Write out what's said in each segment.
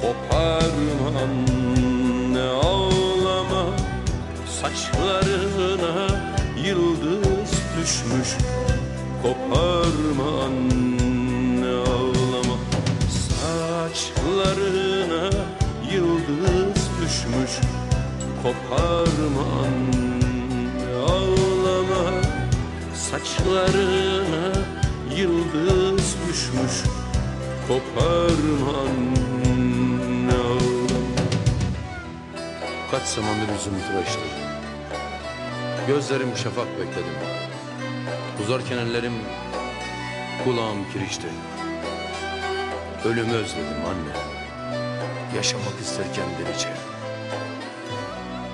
Koparma anne ağlama Saçlarına yıldız düşmüş. Koparma anne ağlama Saçlarına yıldız düşmüş. Koparma anne ağlama Saçlarına yıldız düşmüş. Koparma anne Kaç zamandır yüzümü tıraştım Gözlerim şafak bekledim Uzarken ellerim kulağım kirişti. Ölümü özledim anne. Yaşamak isterken delice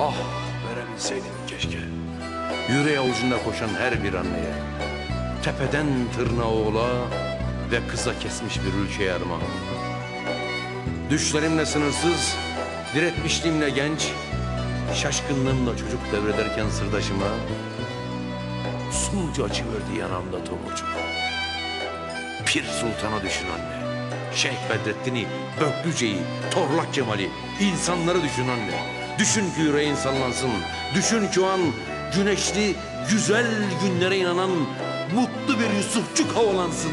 Ah verebilseydim keşke. Yüreği avucunda koşan her bir anneye. Tepeden tırnağa oğla Ve kıza kesmiş bir ülkeye armağan. Düşlerimle sınırsız Diretmişliğimle genç Şaşkınlığımla çocuk devrederken sırdaşıma Usulca açıverdi yanamda tomurcuk Pir Sultan'a düşün anne. Şeyh Bedrettin'i, Böklüce'yi, Torlak Cemal'i insanları düşün anne. Düşün ki yüreğin sallansın Düşün ki o an güneşli, güzel günlere inanan Mutlu bir Yusufçuk havalansın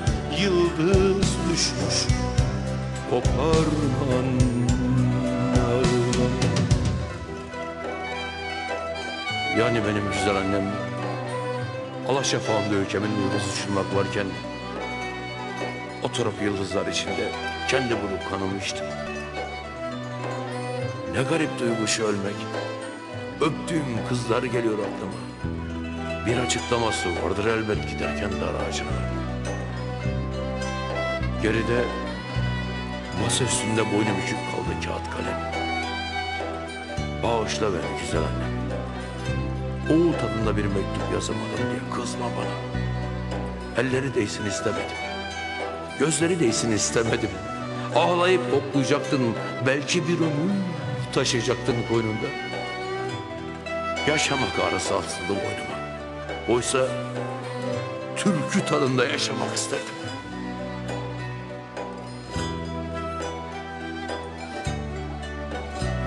Koparma anne ağlama Yani benim güzel annem Alaşafağımda ülkemin yıldız uçurmak varken Oturup yıldızlar içinde kendi bulup kanımıştım Ne garip duygu şu ölmek. Öptüğüm kızlar geliyor aklıma. Bir açıklaması vardır elbet giderken dar ağacına. Geride masa üstünde boynu bükük kaldı kağıt kalem Bağışla beni güzel annem Oğul tadında bir mektup yazamadım diye kızma bana. Elleri değsin istemedim. Gözleri değsin istemedim. Ağlayıp toplayacaktın. Belki bir ömür taşıyacaktın koynunda. Yaşamak arası asıldı boynuma. Oysa türkü tadında yaşamak istedim.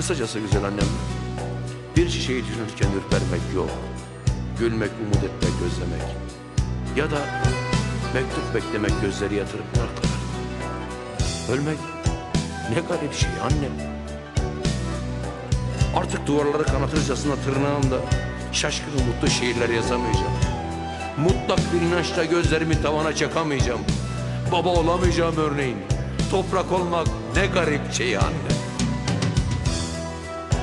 Kısacası güzel annem, bir şişeyi düşünürken ürpermek yok. Gülmek, umut etmek, gözlemek. Ya da mektup beklemek gözleri yatırıp bıraktılar. Ölmek ne garip şey anne. Artık duvarları kanatırcasına tırnağımda şaşkın mutlu şiirler yazamayacağım. Mutlak bir inançla gözlerimi tavana çakamayacağım. Baba olamayacağım örneğin. Toprak olmak ne garip şey anne.